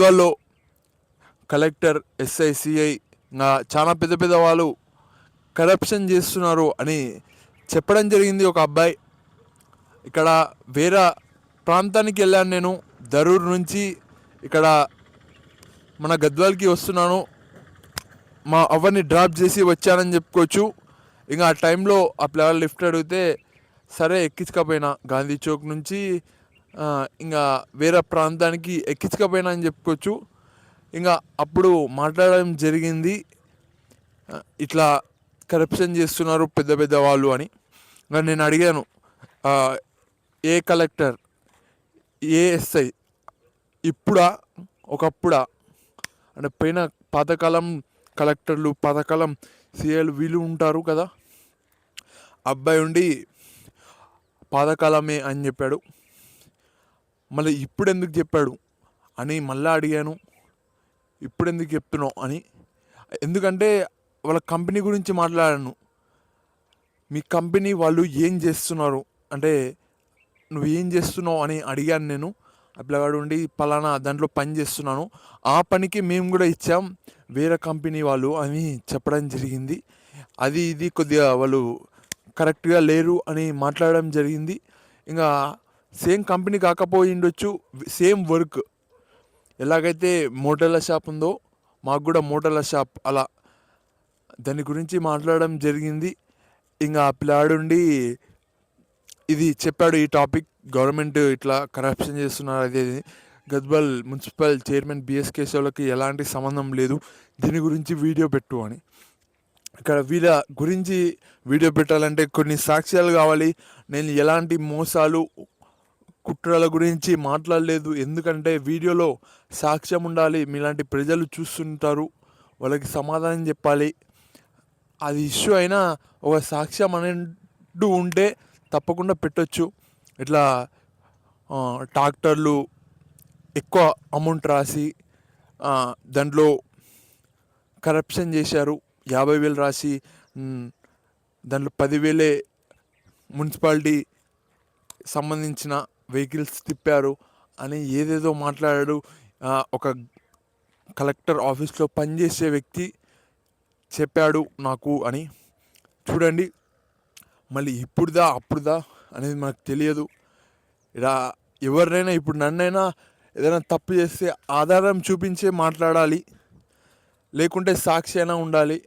గద్వాల్లో collector SI CI చాలా పెద్ద పెద్ద వాళ్ళు కరప్షన్ చేస్తున్నారు అని చెప్పడం జరిగింది ఒక అబ్బాయి. ఇక్కడ వేరే ప్రాంతానికి వెళ్ళాను నేను దరూర్ నుంచి ఇక్కడ మన గద్వాల్కి వస్తున్నాను. మా అవ్వని డ్రాప్ చేసి వచ్చానని చెప్పుకోవచ్చు. ఇంకా ఆ టైంలో ఆ ప్లేవర్ లిఫ్ట్ అడిగితే సరే ఎక్కించకపోయినా గాంధీ చౌక్ నుంచి ఇంకా వేరే ప్రాంతానికి ఎక్కించకపోయినా అని చెప్పుకోవచ్చు. ఇంకా అప్పుడు మాట్లాడడం జరిగింది. ఇట్లా కరప్షన్ చేస్తున్నారు పెద్ద పెద్ద వాళ్ళు అని. ఇంకా నేను అడిగాను ఏ కలెక్టర్ ఏ ఎస్ఐ ఇప్పుడా ఒకప్పుడా? అంటే పోయిన పాతకాలం కలెక్టర్లు పాతకాలం సీఏలు వీళ్ళు ఉంటారు కదా. అబ్బాయి ఉండి పాతకాలమే అని చెప్పాడు. మళ్ళీ ఇప్పుడు ఎందుకు చెప్పాడు? అని మళ్ళీ అడిగాను. ఇప్పుడు ఎందుకు చెప్తున్నావు? అని. ఎందుకంటే వాళ్ళ కంపెనీ గురించి మాట్లాడాను. మీ కంపెనీ వాళ్ళు ఏం చేస్తున్నారు? అంటే నువ్వు ఏం చేస్తున్నావు? అని అడిగాను నేను. అప్లగాడు ఉండి పలానా దాంట్లో పని చేస్తున్నాను. ఆ పనికి మేము కూడా ఇచ్చాం. వేరే కంపెనీ వాళ్ళు అని చెప్పడం జరిగింది. అది ఇది కొద్దిగా వాళ్ళు కరెక్ట్గా లేరు అని మాట్లాడడం జరిగింది. ఇంకా సేమ్ కంపెనీ కాకపోయి ఉండొచ్చు సేమ్ వర్క్ ఎలాగైతే మోటర్ల షాప్ ఉందో మాకు కూడా మోటర్ల షాప్ అలా. దాని గురించి మాట్లాడడం జరిగింది. ఇంకా ఆ పిల్లాడుండి ఇది చెప్పాడు ఈ టాపిక్ గవర్నమెంట్ ఇట్లా కరప్షన్ చేస్తున్నారు అదే గద్వాల్ మున్సిపల్ చైర్మన్ బిఎస్ కేశవులకి ఎలాంటి సంబంధం లేదు. దీని గురించి వీడియో పెట్టు అని. ఇక్కడ వీళ్ళ గురించి వీడియో పెట్టాలంటే కొన్ని సాక్ష్యాలు కావాలి. నేను ఎలాంటి మోసాలు కుట్రల గురించి మాట్లాడలేదు. ఎందుకంటే వీడియోలో సాక్ష్యం ఉండాలి. మీలాంటి ప్రజలు చూస్తుంటారు. వాళ్ళకి సమాధానం చెప్పాలి. అది ఇష్యూ అయినా ఒక సాక్ష్యం అనేటు ఉంటే తప్పకుండా పెట్టొచ్చు. ఇట్లా టాక్టర్లు ఎక్కువ అమౌంట్ రాసి దాంట్లో కరప్షన్ చేశారు. యాభై వేలు రాసి దాంట్లో పదివేలే మున్సిపాలిటీ సంబంధించిన వెహికల్స్ తిప్పారు అని ఏదేదో మాట్లాడాడు. ఒక కలెక్టర్ ఆఫీస్లో పనిచేసే వ్యక్తి చెప్పాడు నాకు అని. చూడండి మళ్ళీ ఇప్పుడుదా అప్పుడుదా అనేది మనకు తెలియదు. ఇలా ఎవరినైనా ఇప్పుడు నన్నైనా ఏదైనా తప్పు చేస్తే ఆధారం చూపించే మాట్లాడాలి. లేకుంటే సాక్షి అయినా ఉండాలి.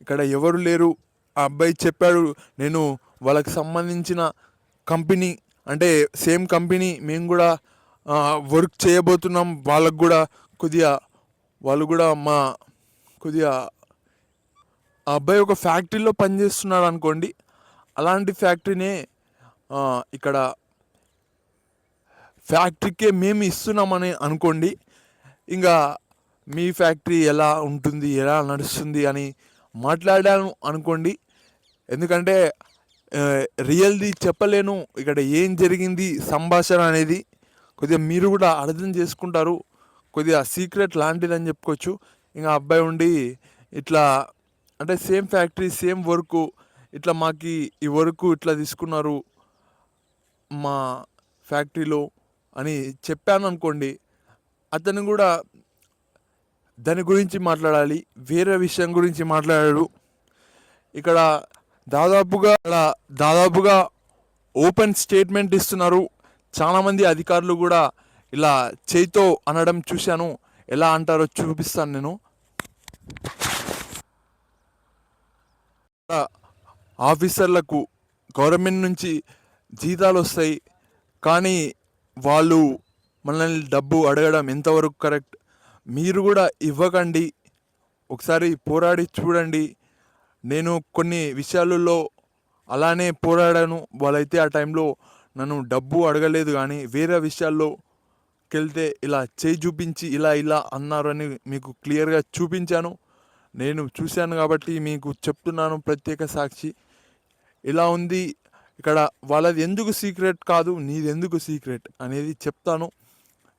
ఇక్కడ ఎవరు లేరు. ఆ అబ్బాయి చెప్పాడు నేను వాళ్ళకి సంబంధించిన కంపెనీ అంటే సేమ్ కంపెనీ మేము కూడా వర్క్ చేయబోతున్నాం. వాళ్ళకు కూడా కొద్దిగా వాళ్ళు కూడా మా కొద్దిగా ఆ అబ్బాయి ఒక ఫ్యాక్టరీలో పనిచేస్తున్నాడు అనుకోండి. అలాంటి ఫ్యాక్టరీనే ఇక్కడ ఫ్యాక్టరీకే మేము ఇస్తున్నామని అనుకోండి. ఇంకా మీ ఫ్యాక్టరీ ఎలా ఉంటుంది ఎలా నడుస్తుంది అని మాట్లాడాను అనుకోండి. ఎందుకంటే రియల్ది చెప్పలేను. ఇక్కడ ఏం జరిగింది సంభాషణ అనేది కొద్దిగా మీరు కూడా అర్థం చేసుకుంటారు. కొద్దిగా సీక్రెట్ లాంటిదని చెప్పుకోవచ్చు. ఇంకా అబ్బాయి ఉండి ఇట్లా అంటే సేమ్ ఫ్యాక్టరీ సేమ్ వర్క్ ఇట్లా మాకు ఈ వర్క్ ఇట్లా తీసుకున్నారు మా ఫ్యాక్టరీలో అని చెప్పాను అనుకోండి అతను కూడా దాని గురించి మాట్లాడాలి వేరే విషయం గురించి మాట్లాడాడు. ఇక్కడ దాదాపుగా దాదాపుగా ఓపెన్ స్టేట్మెంట్ ఇస్తున్నారు. చాలామంది అధికారులు కూడా ఇలా చేయితో అనడం చూశాను. ఎలా అంటారో చూపిస్తాను నేను. ఆఫీసర్లకు గవర్నమెంట్ నుంచి జీతాలు వస్తాయి. కానీ వాళ్ళు మనల్ని డబ్బు అడగడం ఎంతవరకు కరెక్ట్? మీరు కూడా ఇవ్వకండి. ఒకసారి పోరాడి చూడండి. నేను కొన్ని విషయాలలో అలానే పోరాడాను. వాళ్ళైతే ఆ టైంలో నన్ను డబ్బు అడగలేదు కానీ వేరే విషయాల్లో వెళ్తే ఇలా చేయి చూపించి ఇలా ఇలా అన్నారు అని మీకు క్లియర్గా చూపించాను. నేను చూశాను కాబట్టి మీకు చెప్తున్నాను ప్రత్యేక సాక్షి. ఇలా ఉంది. ఇక్కడ వాళ్ళది ఎందుకు సీక్రెట్ కాదు నీది ఎందుకు సీక్రెట్ అనేది చెప్తాను.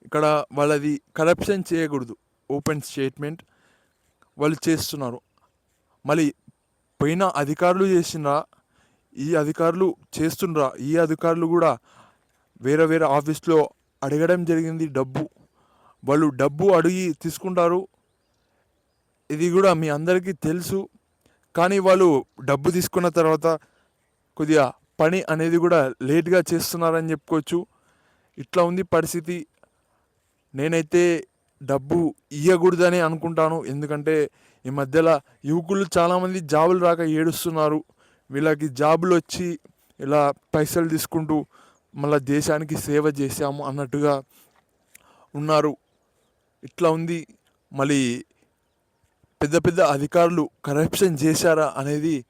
ఇక్కడ వాళ్ళది కరప్షన్ చేయకూడదు. ఓపెన్ స్టేట్మెంట్ వాళ్ళు చేస్తున్నారు. మళ్ళీ పోయిన అధికారులు చేసినరా ఈ అధికారులు చేస్తుండ్రా ఈ అధికారులు కూడా వేరే వేరే ఆఫీస్లో అడగడం జరిగింది డబ్బు. వాళ్ళు డబ్బు అడిగి తీసుకుంటారు. ఇది కూడా మీ అందరికీ తెలుసు. కానీ వాళ్ళు డబ్బు తీసుకున్న తర్వాత కొద్దిగా పని అనేది కూడా లేట్గా చేస్తున్నారని చెప్పుకోవచ్చు. ఇట్లా ఉంది పరిస్థితి. నేనైతే డబ్బు ఇవ్వకూడదని అనుకుంటాను. ఎందుకంటే ఈ మధ్యలో యువకులు చాలామంది జాబులు రాక ఏడుస్తున్నారు. వీళ్ళకి జాబులు వచ్చి ఇలా పైసలు తీసుకుంటూ మళ్ళీ దేశానికి సేవ చేశాము అన్నట్టుగా ఉన్నారు. ఇట్లా ఉంది. మళ్ళీ పెద్ద పెద్ద అధికారులు కరప్షన్ చేశారా అనేది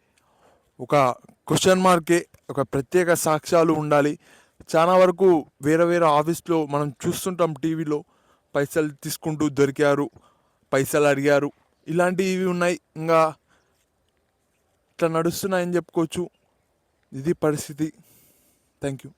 ఒక క్వశ్చన్ మార్కే ఒక ప్రత్యేక సాక్ష్యాలు ఉండాలి. చాలా వరకు వేరే వేరే ఆఫీస్లో మనం చూస్తుంటాం టీవీలో పైసలు తీసుకుంటూ దొరికారు పైసలు అడిగారు. ఇలాంటివి ఉన్నాయి. ఇంకా ఇట్లా నడుస్తున్నాయని చెప్పుకోవచ్చు. ఇది పరిస్థితి. Thank you